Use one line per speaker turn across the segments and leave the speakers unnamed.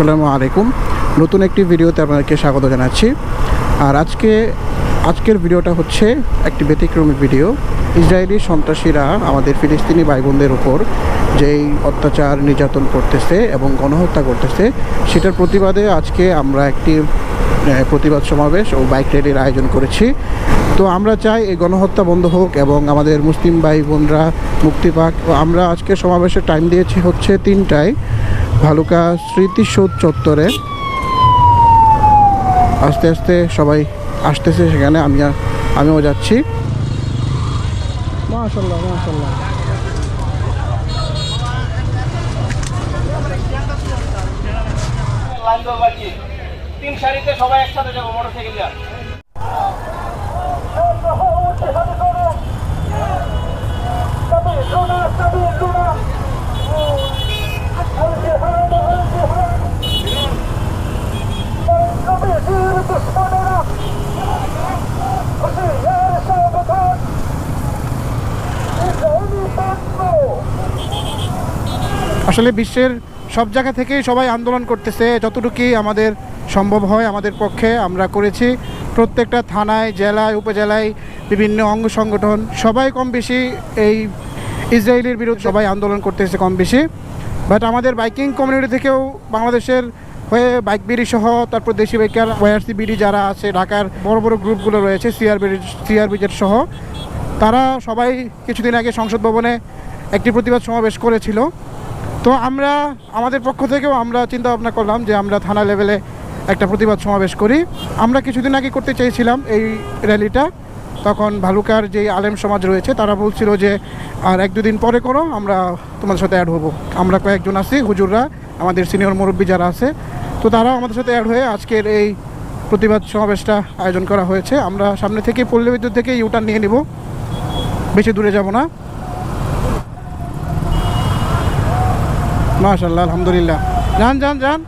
আসসালামু আলাইকুম। নতুন একটি ভিডিওতে আপনাদেরকে স্বাগত জানাচ্ছি। আর আজকে, আজকের ভিডিওটা হচ্ছে একটি ব্যতিক্রমী ভিডিও। ইসরায়েলি সন্ত্রাসীরা আমাদের ফিলিস্তিনি ভাই বোনদের উপর যেই অত্যাচার নির্যাতন করতেছে এবং গণহত্যা করতেছে, সেটার প্রতিবাদে আজকে আমরা একটি প্রতিবাদ সমাবেশ ও বাইক র্যালির আয়োজন করেছি। তো আমরা চাই এই গণহত্যা বন্ধ হোক এবং আমাদের মুসলিম ভাই বোনরা মুক্তি পাক। আমরা আজকে সমাবেশের টাইম দিয়েছি হচ্ছে তিনটায়। ভালুকা স্মৃতিসৌধ চত্বরে। আস্তে আস্তে সবাই আসতেছে সেখানে আমি আমিও যাচ্ছি। মাশাল্লাহ মাশাল্লাহ
তিন সারিতে সবাই একসাথে যাব মোটর সাইকেল যা
আসলে বিশ্বের সব জায়গা থেকেই সবাই আন্দোলন করতেছে, যতটুকুই আমাদের সম্ভব হয় আমাদের পক্ষে আমরা করেছি। প্রত্যেকটা থানায়, জেলায়, উপজেলায় বিভিন্ন অঙ্গ সংগঠন, সবাই কম বেশি এই ইসরায়েলের বিরুদ্ধে সবাই আন্দোলন করতেছে কম বেশি। বাট আমাদের বাইকিং কমিউনিটি থেকেও বাংলাদেশের হয়ে বাইক বিডি সহ, তারপর দেশি বাইকার ওয়ারসি বিডি যারা আছে, ঢাকার বড় বড় গ্রুপগুলো রয়েছে সিআরবি সিআরবিজের সহ, তারা সবাই কিছুদিন আগে সংসদ ভবনে একটি প্রতিবাদ সমাবেশ করেছিল। তো আমরা, আমাদের পক্ষ থেকেও আমরা চিন্তা ভাবনা করলাম যে আমরা থানা লেভেলে একটা প্রতিবাদ সমাবেশ করি। আমরা কিছুদিন আগে করতে চেয়েছিলাম এই র্যালিটা তখন ভালুকার যেই আলেম সমাজ রয়েছে, তারা বলছিল যে, আর এক দুদিন পরে করো, আমরা তোমাদের সাথে অ্যাড হব। আমরা কয়েকজন আছি, হুজুররা, আমাদের সিনিয়র মুরব্বী যারা আছে। তো তারা আমাদের সাথে অ্যাড হয়ে আজকের এই প্রতিবাদ সমাবেশটা আয়োজন করা হয়েছে। আমরা সামনে থেকে পল্লী বিদ্যুৎ থেকে ইউটার্ন নিয়ে নিব। বেশি দূরে যাব না। মাশাল্লাহ আলহামদুলিল্লাহ। যান যান যান।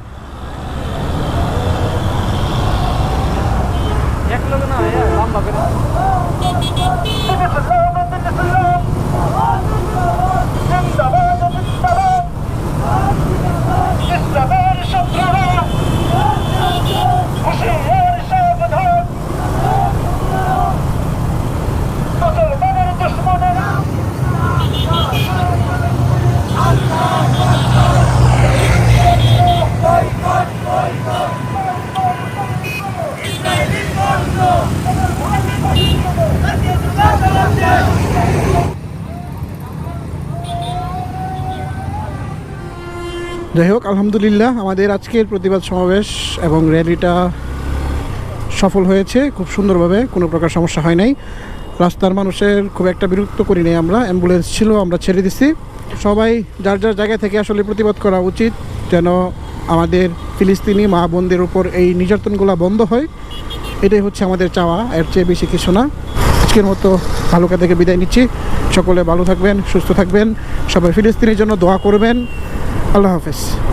যাই হোক, আলহামদুলিল্লাহ আমাদের আজকের প্রতিবাদ সমাবেশ এবং র্যালিটা সফল হয়েছে খুব সুন্দরভাবে, কোনো প্রকার সমস্যা হয় নাই। রাস্তার মানুষের খুব একটা বিরক্ত করি নাই আমরা, অ্যাম্বুলেন্স ছিল, আমরা ছেড়ে দিছি। সবাই যার যার জায়গা থেকে আসলে প্রতিবাদ করা উচিত, যেন আমাদের ফিলিস্তিনি মা বোনদের উপর এই নির্যাতনগুলো বন্ধ হয়। এটাই হচ্ছে আমাদের চাওয়া, এর চেয়ে বেশি কিছু না। আজকের মতো ভালুকা থেকে বিদায় নিচ্ছি। সকলে ভালো থাকবেন, সুস্থ থাকবেন। সবাই ফিলিস্তিনের জন্য দোয়া করবেন। Allah Hafiz.